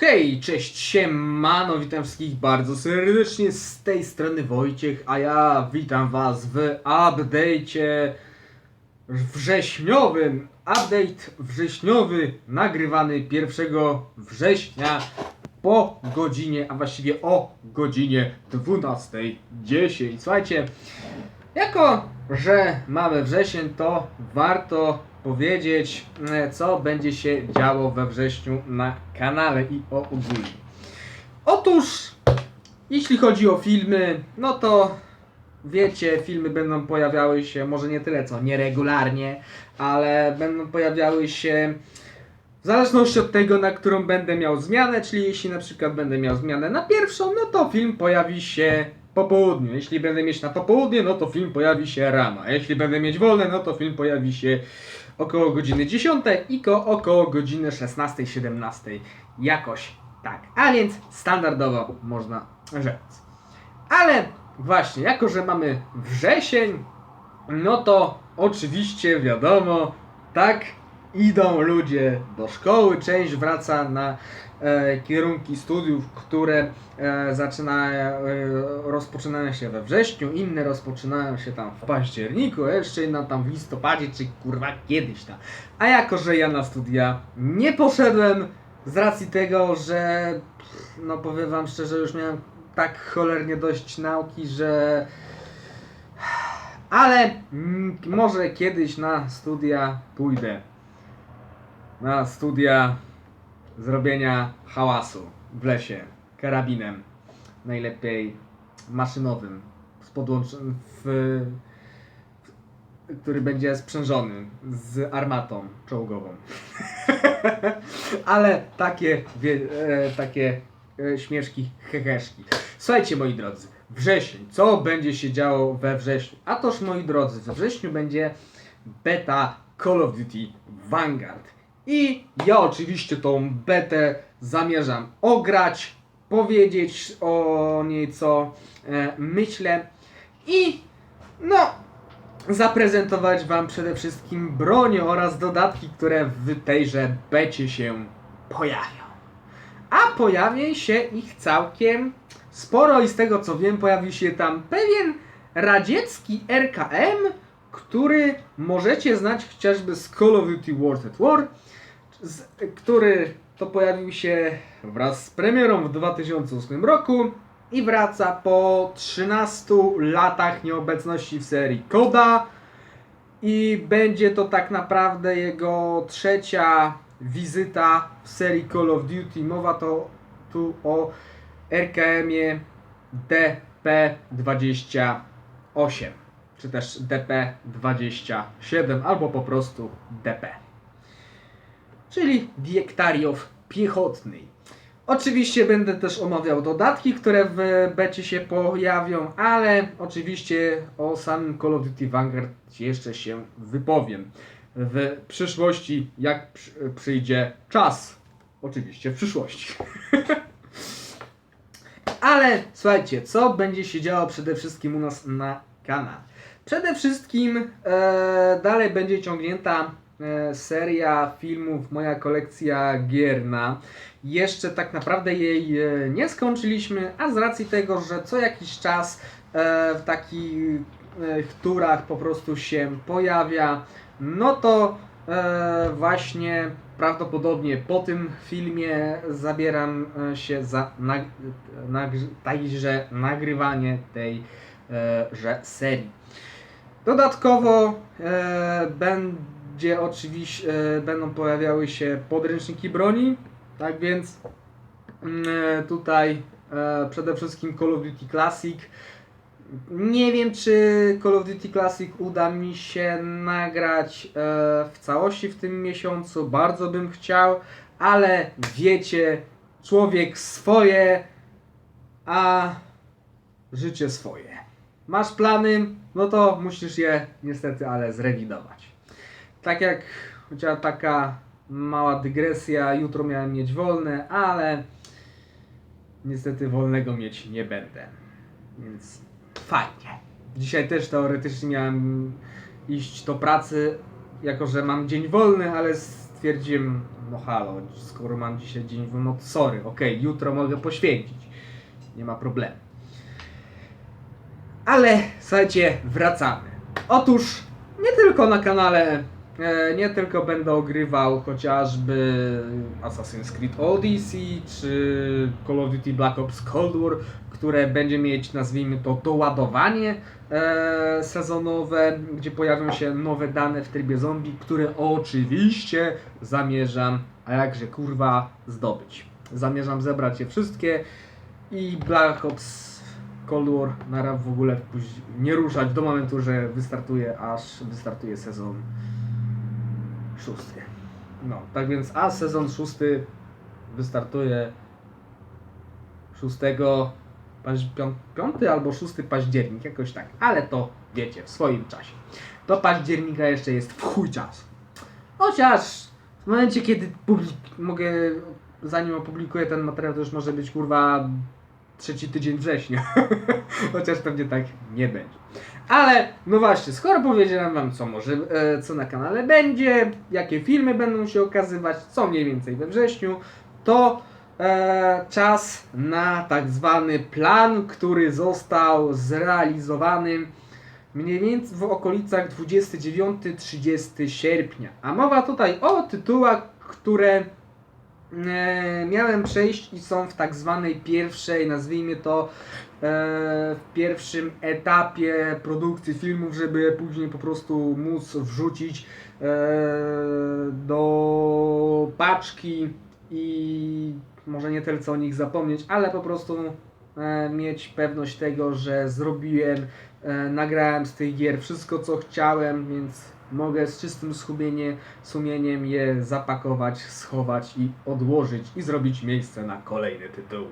Hej, cześć, siemano, witam wszystkich bardzo serdecznie, z tej strony Wojciech, a ja witam was w update'cie wrześniowym. Update wrześniowy nagrywany 1 września po godzinie, a właściwie o godzinie 12.10. Słuchajcie, jako, że mamy wrzesień, to warto powiedzieć, e, co będzie się działo we wrześniu na kanale i o ogólnie. Otóż, jeśli chodzi o filmy, no to wiecie, filmy będą pojawiały się, może nie tyle co nieregularnie, ale będą pojawiały się w zależności od tego, na którą będę miał zmianę, czyli jeśli na przykład będę miał zmianę na pierwszą, no to film pojawi się po południu. Jeśli będę mieć na popołudnie, no to film pojawi się rano. Jeśli będę mieć wolne, no to film pojawi się około godziny 10 i ko około godziny 16-17. Jakoś tak. A więc standardowo można rzec. Ale właśnie, jako że mamy wrzesień, no to oczywiście wiadomo, tak idą ludzie do szkoły, część wraca na e, kierunki studiów, które e, zaczynają, e, rozpoczynają się we wrześniu, inne rozpoczynają się tam w październiku, jeszcze inna tam w listopadzie, czy kurwa kiedyś tam. A jako, że ja na studia nie poszedłem z racji tego, że no powiem wam szczerze, już miałem tak cholernie dość nauki, że ale może kiedyś na studia pójdę. Na studia zrobienia hałasu w lesie, karabinem, najlepiej maszynowym, z podłącz- w, w, który będzie sprzężony z armatą czołgową. Ale takie, wie, e, takie e, śmieszki, heheszki. Słuchajcie moi drodzy, wrzesień, co będzie się działo we wrześniu? A toż moi drodzy, we wrześniu będzie beta Call of Duty Vanguard. I ja oczywiście tą betę zamierzam ograć, powiedzieć o niej co e, myślę i no zaprezentować wam przede wszystkim bronię oraz dodatki, które w tejże becie się pojawią. A pojawi się ich całkiem sporo i z tego co wiem pojawi się tam pewien radziecki RKM, który możecie znać chociażby z Call of Duty World at War, z, który to pojawił się wraz z premierą w 2008 roku i wraca po 13 latach nieobecności w serii Koda i będzie to tak naprawdę jego trzecia wizyta w serii Call of Duty. Mowa to tu o RKM-ie DP28 czy też DP27 albo po prostu DP czyli Diektariow piechotny. Oczywiście będę też omawiał dodatki, które w becie się pojawią, ale oczywiście o samym Call of Duty Vanguard jeszcze się wypowiem w przyszłości, jak przy- przyjdzie czas. Oczywiście w przyszłości. Ale słuchajcie, co będzie się działo przede wszystkim u nas na kanale? Przede wszystkim e, dalej będzie ciągnięta seria filmów, moja kolekcja gierna. Jeszcze tak naprawdę jej e, nie skończyliśmy, a z racji tego, że co jakiś czas e, w takich e, turach po prostu się pojawia, no to e, właśnie prawdopodobnie po tym filmie zabieram e, się za tajże nagrywanie tej e, że serii. Dodatkowo e, będzie oczywiście będą pojawiały się podręczniki broni, tak więc mm, e, tutaj e, przede wszystkim Call of Duty Classic. Nie wiem, czy Call of Duty Classic uda mi się nagrać e, w całości w tym miesiącu. Bardzo bym chciał, ale wiecie, człowiek swoje, a życie swoje. Masz plany, no to musisz je niestety, ale zrewidować. Tak jak chociaż taka mała dygresja, jutro miałem mieć wolne, ale niestety wolnego mieć nie będę. Więc fajnie. Dzisiaj też teoretycznie miałem iść do pracy, jako że mam dzień wolny, ale stwierdziłem, no halo, skoro mam dzisiaj dzień, wolny, no sorry, okej, jutro mogę poświęcić. Nie ma problemu. Ale słuchajcie, wracamy. Otóż nie tylko na kanale, nie tylko będę ogrywał chociażby Assassin's Creed Odyssey czy Call of Duty Black Ops Cold War, które będzie mieć, nazwijmy to, doładowanie e, sezonowe, gdzie pojawią się nowe dane w trybie zombie, które oczywiście zamierzam, a jakże kurwa, zdobyć. Zamierzam zebrać je wszystkie i Black Ops Cold War na w ogóle nie ruszać do momentu, że wystartuje, aż wystartuje sezon szósty. No, tak więc, a sezon szósty wystartuje 6 paź, pią, 5 albo 6 październik, jakoś tak, ale to wiecie, w swoim czasie. Do października jeszcze jest w chuj czas. Chociaż w momencie, kiedy publik- mogę, zanim opublikuję ten materiał, to już może być kurwa trzeci tydzień września. Chociaż pewnie tak nie będzie. Ale, no właśnie, skoro powiedziałem wam, co może, e, co na kanale będzie, jakie filmy będą się okazywać, co mniej więcej we wrześniu, to e, czas na tak zwany plan, który został zrealizowany mniej więcej w okolicach 29-30 sierpnia. A mowa tutaj o tytułach, które miałem przejść i są w tak zwanej pierwszej, nazwijmy to, e, w pierwszym etapie produkcji filmów, żeby je później po prostu móc wrzucić e, do paczki i może nie tyle co o nich zapomnieć, ale po prostu e, mieć pewność tego, że zrobiłem, e, nagrałem z tych gier wszystko co chciałem, więc mogę z czystym sumienie, sumieniem je zapakować, schować i odłożyć i zrobić miejsce na kolejne tytuły.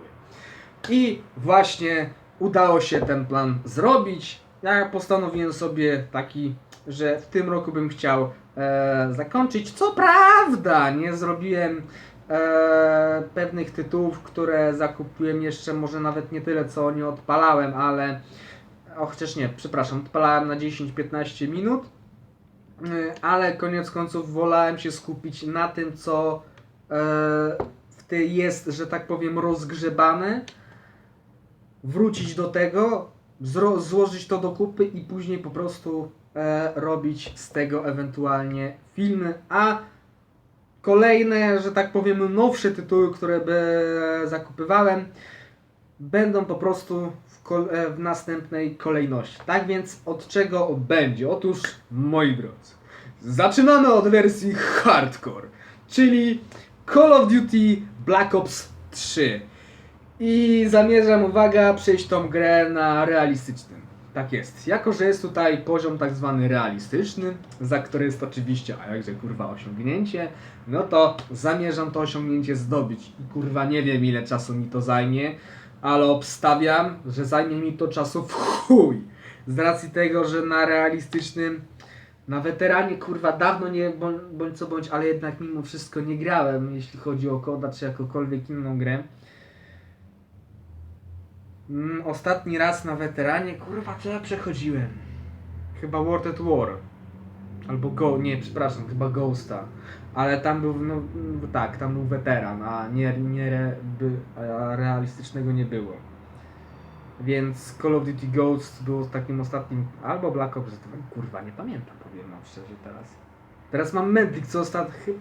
I właśnie udało się ten plan zrobić. Ja postanowiłem sobie taki, że w tym roku bym chciał e, zakończyć. Co prawda, nie zrobiłem e, pewnych tytułów, które zakupiłem jeszcze, może nawet nie tyle, co nie odpalałem, ale. O, chociaż nie, przepraszam, odpalałem na 10-15 minut. Y, ale koniec końców wolałem się skupić na tym, co e, w tej jest, że tak powiem, rozgrzebane, wrócić do tego, złożyć to do kupy i później po prostu e, robić z tego ewentualnie filmy, a kolejne, że tak powiem, nowsze tytuły, które by zakupywałem, będą po prostu e, w następnej kolejności. Tak więc od czego będzie? Otóż, moi drodzy, zaczynamy od wersji hardcore, czyli Call of Duty Black Ops 3. I zamierzam, uwaga, przejść tą grę na realistycznym. Tak jest. Jako, że jest tutaj poziom tak zwany realistyczny, za który jest oczywiście, a jakże kurwa osiągnięcie, no to zamierzam to osiągnięcie zdobyć. I kurwa nie wiem ile czasu mi to zajmie, ale obstawiam, że zajmie mi to czasu w chuj. Z racji tego, że na realistycznym, na weteranie kurwa dawno nie, bądź, bądź co bądź, ale jednak mimo wszystko nie grałem, jeśli chodzi o koda czy jakąkolwiek inną grę. Mm, ostatni raz na weteranie, kurwa, co ja przechodziłem? Chyba World at War. Albo Go, nie, przepraszam, chyba Ghosta. Ale tam był, no tak, tam był weteran, a nie, nie re, by, a realistycznego nie było. Więc Call of Duty Ghost było takim ostatnim, albo Black Ops 2, kurwa, nie pamiętam, powiem wam szczerze teraz. Teraz mam Medlic, co ostatni,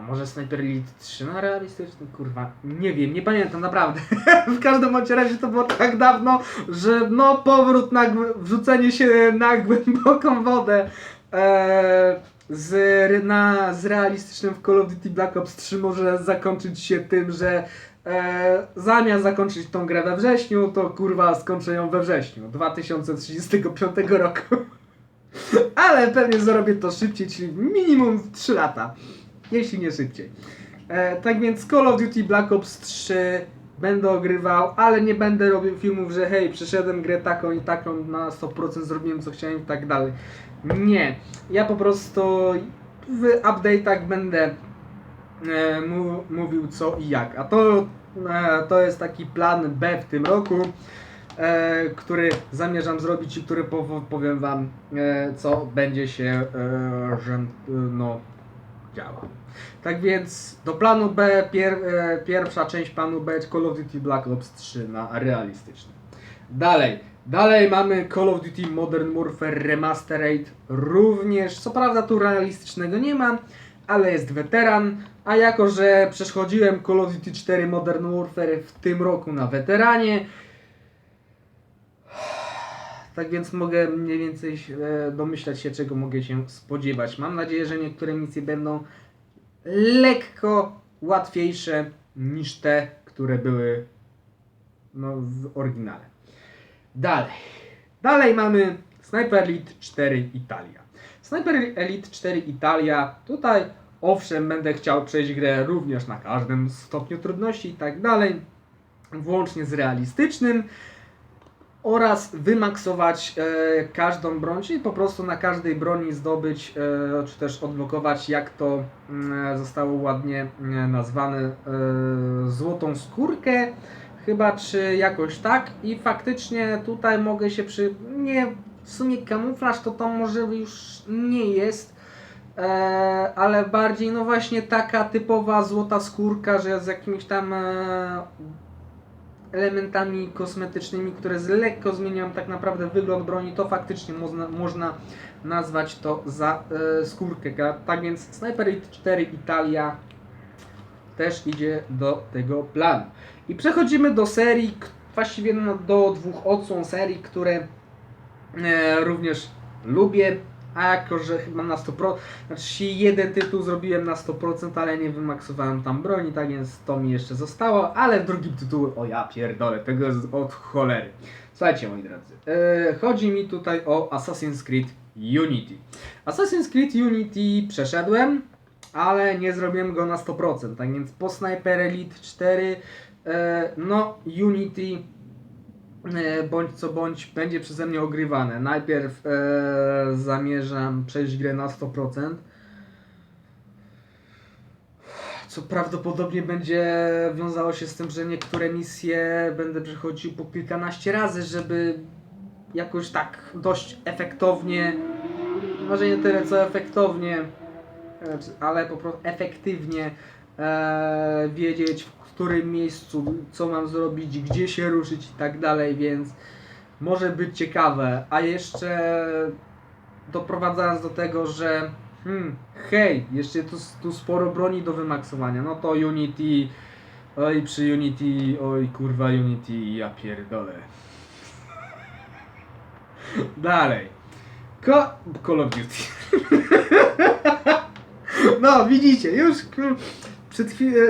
a może Sniper Elite 3 na realistyczny? Kurwa, nie wiem, nie pamiętam naprawdę. w każdym razie to było tak dawno, że no powrót na wrzucenie się na głęboką wodę e, z, na, z realistycznym w Call of Duty Black Ops 3 może zakończyć się tym, że e, zamiast zakończyć tą grę we wrześniu, to kurwa skończę ją we wrześniu 2035 roku. Ale pewnie zrobię to szybciej, czyli minimum w 3 lata jeśli nie szybciej. E, tak więc Call of Duty Black Ops 3 będę ogrywał, ale nie będę robił filmów, że hej, przeszedłem grę taką i taką, na 100% zrobiłem co chciałem i tak dalej. Nie. Ja po prostu w update'ach będę e, mówił co i jak. A to, e, to jest taki plan B w tym roku, e, który zamierzam zrobić i który pow- powiem wam, e, co będzie się, e, no, działa. Tak więc do planu B, pier, e, pierwsza część planu B Call of Duty Black Ops 3 na realistyczny. Dalej, dalej mamy Call of Duty Modern Warfare Remastered, również, co prawda tu realistycznego nie ma, ale jest weteran, a jako, że przechodziłem Call of Duty 4 Modern Warfare w tym roku na weteranie, tak więc mogę mniej więcej e, domyślać się, czego mogę się spodziewać. Mam nadzieję, że niektóre misje będą lekko łatwiejsze niż te, które były no, w oryginale. Dalej. Dalej mamy Sniper Elite 4 Italia. Sniper Elite 4 Italia. Tutaj owszem, będę chciał przejść grę również na każdym stopniu trudności i tak dalej. Włącznie z realistycznym oraz wymaksować e, każdą broń, czyli po prostu na każdej broni zdobyć, e, czy też odblokować, jak to mm, zostało ładnie mm, nazwane, e, złotą skórkę, chyba czy jakoś tak. I faktycznie tutaj mogę się przy. Nie, w sumie kamuflaż to to może już nie jest. E, ale bardziej, no właśnie taka typowa złota skórka, że z jakimiś tam e, elementami kosmetycznymi, które z lekko zmieniają tak naprawdę wygląd broni, to faktycznie można, można nazwać to za e, skórkę. Tak więc Sniper Elite 4 Italia też idzie do tego planu. I przechodzimy do serii, właściwie no, do dwóch odsłon serii, które e, również lubię. A jako, że chyba na 100%, znaczy jeden tytuł zrobiłem na 100%, ale nie wymaksowałem tam broni, tak więc to mi jeszcze zostało, ale w drugim tytułu, o ja pierdolę, tego jest od cholery. Słuchajcie moi drodzy, e, chodzi mi tutaj o Assassin's Creed Unity. Assassin's Creed Unity przeszedłem, ale nie zrobiłem go na 100%, tak więc po Sniper Elite 4, e, no Unity bądź co bądź będzie przeze mnie ogrywane. Najpierw e, zamierzam przejść grę na 100%. Co prawdopodobnie będzie wiązało się z tym, że niektóre misje będę przechodził po kilkanaście razy, żeby jakoś tak dość efektownie, może nie tyle co efektownie, e, ale po prostu efektywnie e, wiedzieć w którym miejscu, co mam zrobić, gdzie się ruszyć i tak dalej, więc może być ciekawe. A jeszcze doprowadzając do tego, że hmm, hej, jeszcze tu, tu sporo broni do wymaksowania, no to Unity, oj przy Unity, oj kurwa Unity, ja pierdolę. Dalej. Ko Call of Duty. No, widzicie, już kur... przed chwilą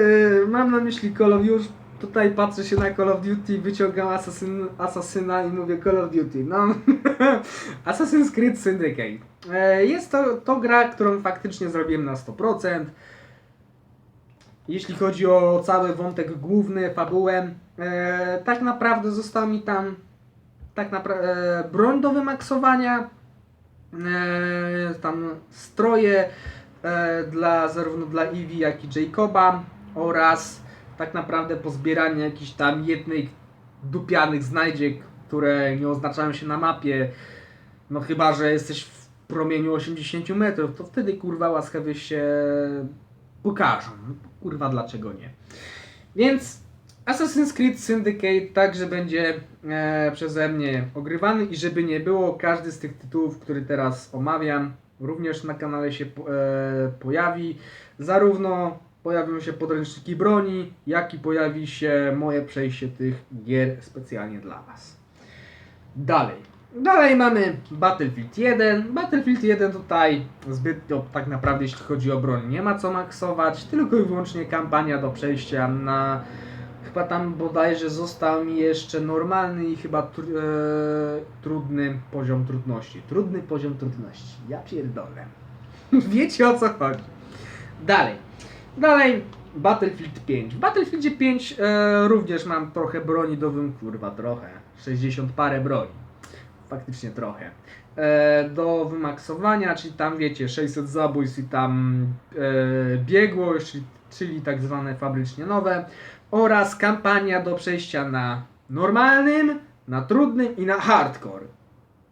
mam na myśli Call of już tutaj patrzę się na Call of Duty, wyciągam asasyn, asasyna i mówię Call of Duty. No, Assassin's Creed Syndicate. E, Jest to, to gra, którą faktycznie zrobiłem na 100%. Jeśli chodzi o cały wątek główny, fabułę, e, tak naprawdę został mi tam tak naprawdę broń do wymaksowania, e, tam stroje e, dla zarówno dla Eevee jak i Jacoba oraz tak naprawdę pozbieranie jakichś tam jednych dupianych znajdziek, które nie oznaczają się na mapie. No chyba, że jesteś w promieniu 80 metrów, to wtedy kurwa łaskawie się pokażą. No, Kurwa, dlaczego nie? Więc Assassin's Creed Syndicate także będzie e, przeze mnie ogrywany i żeby nie było, każdy z tych tytułów, który teraz omawiam, również na kanale się e, pojawi. Zarówno pojawią się podręczniki broni, jak i pojawi się moje przejście tych gier specjalnie dla Was. Dalej. Dalej mamy Battlefield 1. Battlefield 1 tutaj zbytnio tak naprawdę jeśli chodzi o broń nie ma co maksować, tylko i wyłącznie kampania do przejścia na chyba tam bodajże został mi jeszcze normalny i chyba tr- e, trudny poziom trudności. Trudny poziom trudności. Ja pierdolę. Wiecie o co chodzi. Dalej. Dalej Battlefield 5. W Battlefieldzie 5 e, również mam trochę broni do wym... kurwa trochę. 60 parę broni. Faktycznie trochę. E, do wymaksowania, czyli tam wiecie 600 zabójstw i tam e, biegłość, czyli, czyli tak zwane fabrycznie nowe oraz kampania do przejścia na normalnym, na trudnym i na hardcore.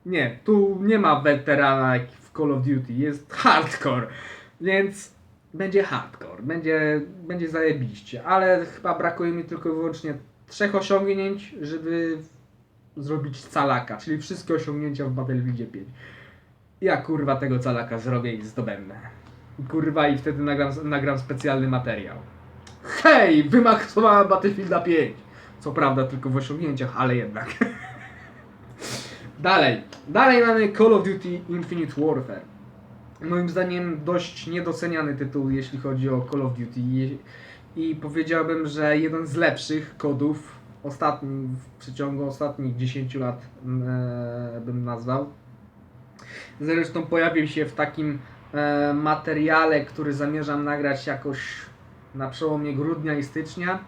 Nie, tu nie ma weterana jak w Call of Duty, jest hardcore. Więc będzie hardcore, będzie, będzie zajebiście, ale chyba brakuje mi tylko i wyłącznie trzech osiągnięć, żeby zrobić calaka, czyli wszystkie osiągnięcia w Battlefieldzie 5. Ja kurwa tego calaka zrobię i zdobędę. Kurwa i wtedy nagram, nagram specjalny materiał. Hej, wymaksowałem Battlefielda 5! Co prawda tylko w osiągnięciach, ale jednak. Dalej. Dalej mamy Call of Duty Infinite Warfare. Moim zdaniem dość niedoceniany tytuł, jeśli chodzi o Call of Duty. I- I powiedziałbym, że jeden z lepszych kodów ostatni, w przeciągu ostatnich 10 lat e, bym nazwał. Zresztą pojawił się w takim e, materiale, który zamierzam nagrać jakoś na przełomie grudnia i stycznia.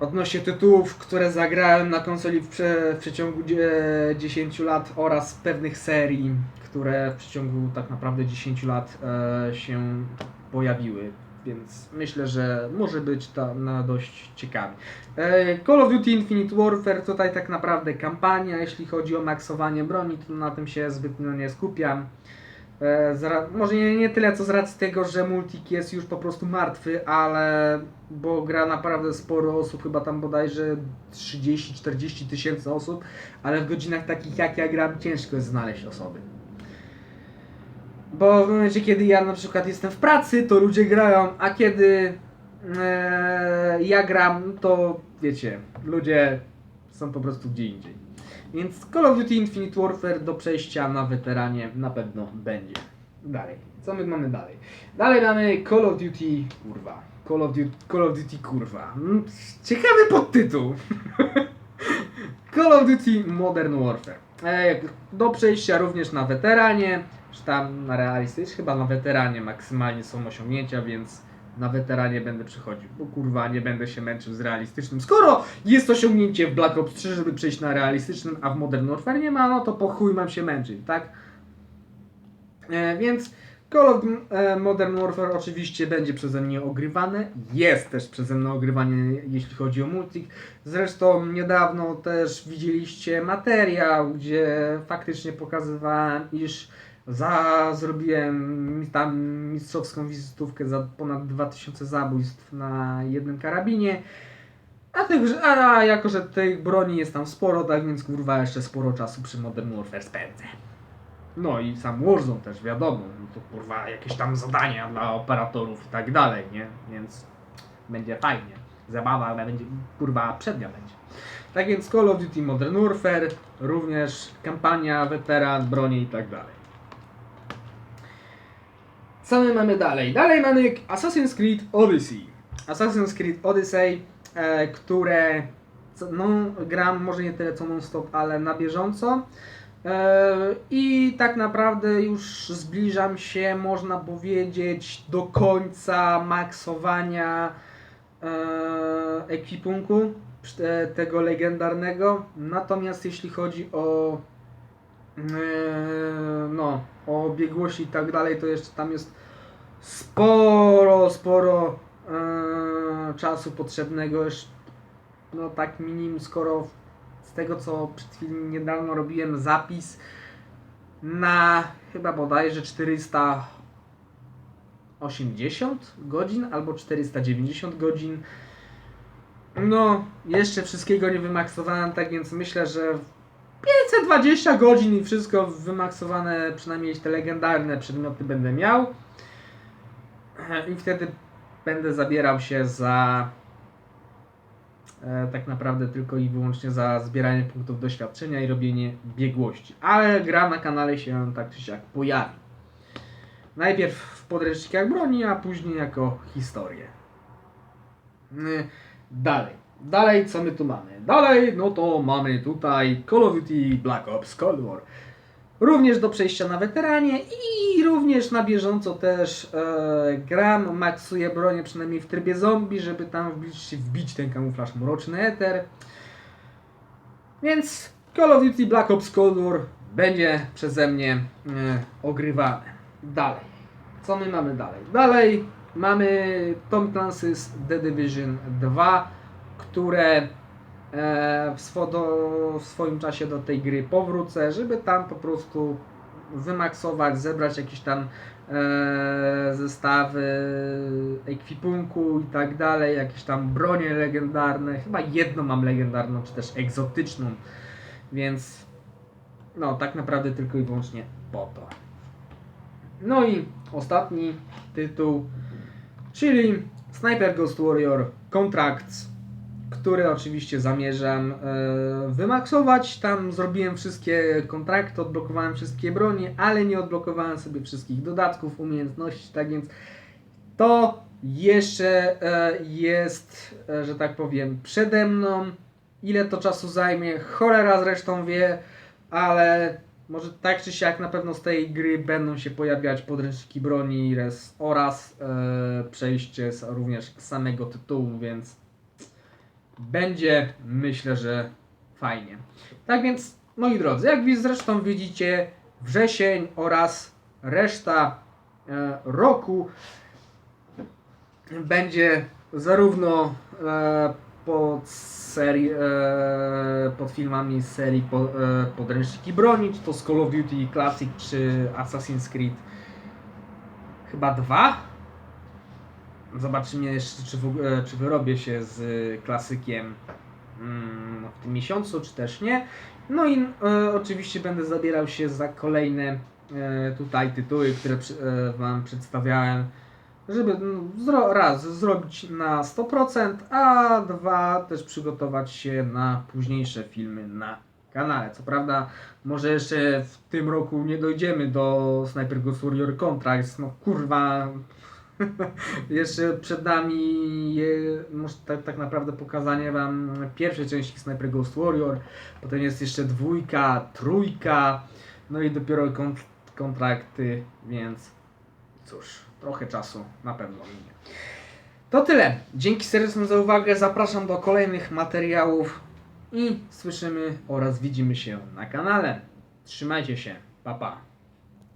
Odnośnie tytułów, które zagrałem na konsoli w, prze, w przeciągu dzie- 10 lat oraz pewnych serii, które w przeciągu tak naprawdę 10 lat e, się pojawiły. Więc myślę, że może być to na dość ciekawy. E, Call of Duty Infinite Warfare tutaj tak naprawdę kampania, jeśli chodzi o maksowanie broni, to na tym się zbytnio nie skupiam. E, z może nie, nie tyle co z racji tego, że multik jest już po prostu martwy, ale bo gra naprawdę sporo osób, chyba tam bodajże 30-40 tysięcy osób, ale w godzinach takich jak ja gram ciężko jest znaleźć osoby. Bo w momencie kiedy ja na przykład jestem w pracy, to ludzie grają, a kiedy e, ja gram, to wiecie, ludzie są po prostu gdzie indziej. Więc Call of Duty Infinite Warfare do przejścia na weteranie na pewno będzie. Dalej. Co my mamy dalej? Dalej mamy Call of Duty kurwa. Call of Duty, Call of Duty kurwa. Mm, Ciekawy podtytuł. Call of Duty Modern Warfare. E, do przejścia również na weteranie, czy tam na realistycznym, chyba na weteranie maksymalnie są osiągnięcia, więc na weteranie będę przechodził, bo kurwa nie będę się męczył z realistycznym. Skoro jest osiągnięcie w Black Ops 3, żeby przejść na realistycznym, a w Modern Warfare nie ma, no to po chuj mam się męczyć, tak? E, więc Call of e, Modern Warfare oczywiście będzie przeze mnie ogrywane. Jest też przeze mnie ogrywanie, jeśli chodzi o multik. Zresztą niedawno też widzieliście materiał, gdzie faktycznie pokazywałem, iż za, zrobiłem tam mistrzowską wizytówkę za ponad 2000 zabójstw na jednym karabinie. A, tych, a jako, że tej broni jest tam sporo, tak więc kurwa jeszcze sporo czasu przy Modern Warfare spędzę. No i sam Warzone też wiadomo, no to kurwa jakieś tam zadania dla operatorów i tak dalej, nie? Więc będzie fajnie. Zabawa ale będzie, kurwa, przednia będzie. Tak więc Call of Duty Modern Warfare, również kampania, weteran, bronie i tak dalej. Co my mamy dalej? Dalej mamy Assassin's Creed Odyssey. Assassin's Creed Odyssey, e, które no, gram może nie tyle co non-stop, ale na bieżąco. E, I tak naprawdę już zbliżam się, można powiedzieć, do końca maksowania e, ekwipunku te- tego legendarnego. Natomiast jeśli chodzi o e, no, o biegłości i tak dalej, to jeszcze tam jest sporo, sporo e, czasu potrzebnego. No tak minimum, skoro z tego co przed chwilą niedawno robiłem zapis na chyba bodajże 480 godzin albo 490 godzin. No, jeszcze wszystkiego nie wymaksowałem, tak więc myślę, że 520 godzin i wszystko wymaksowane, przynajmniej te legendarne przedmioty będę miał. I wtedy będę zabierał się za e, tak naprawdę tylko i wyłącznie za zbieranie punktów doświadczenia i robienie biegłości. Ale gra na kanale się tak czy siak pojawi. Najpierw w podręcznikach broni, a później jako historię. Y, Dalej. Dalej, co my tu mamy? Dalej, no to mamy tutaj Call of Duty Black Ops Cold War. Również do przejścia na weteranie i również na bieżąco też e, gram, maksuję bronię przynajmniej w trybie zombie, żeby tam wbić, wbić ten kamuflaż mroczny eter. Więc Call of Duty Black Ops Cold War będzie przeze mnie e, ogrywane. Dalej. Co my mamy dalej? Dalej mamy Tom Clancy's The Division 2, które w, swo, do, w swoim czasie do tej gry powrócę, żeby tam po prostu wymaksować, zebrać jakieś tam e, zestawy ekwipunku i tak dalej, jakieś tam bronie legendarne. Chyba jedną mam legendarną, czy też egzotyczną, więc no tak naprawdę tylko i wyłącznie po to. No i ostatni tytuł, czyli Sniper Ghost Warrior Contracts, który oczywiście zamierzam e, wymaksować. Tam zrobiłem wszystkie kontrakty, odblokowałem wszystkie bronie, ale nie odblokowałem sobie wszystkich dodatków, umiejętności, tak więc to jeszcze e, jest, e, że tak powiem, przede mną. Ile to czasu zajmie, cholera zresztą wie, ale może tak czy siak na pewno z tej gry będą się pojawiać podręczniki broni res, oraz e, przejście z, również samego tytułu, więc będzie myślę, że fajnie. Tak więc, moi drodzy, jak zresztą widzicie, wrzesień oraz reszta e, roku będzie zarówno e, pod serii, e, pod filmami z serii po, podręczniki broni, czy to z Call of Duty Classic, czy Assassin's Creed chyba dwa. Zobaczymy jeszcze, czy, w, czy wyrobię się z klasykiem mm, w tym miesiącu, czy też nie. No i e, oczywiście będę zabierał się za kolejne e, tutaj tytuły, które e, Wam przedstawiałem, żeby no, zro, raz zrobić na 100%, a dwa też przygotować się na późniejsze filmy na kanale. Co prawda, może jeszcze w tym roku nie dojdziemy do Sniper Ghost Warrior Contracts, no kurwa, jeszcze przed nami może tak, tak naprawdę pokazanie wam pierwszej części Sniper Ghost Warrior, potem jest jeszcze dwójka, trójka, no i dopiero kont- kontrakty, więc cóż, trochę czasu na pewno minie. To tyle. Dzięki serdecznie za uwagę. Zapraszam do kolejnych materiałów i słyszymy oraz widzimy się na kanale. Trzymajcie się. Pa pa.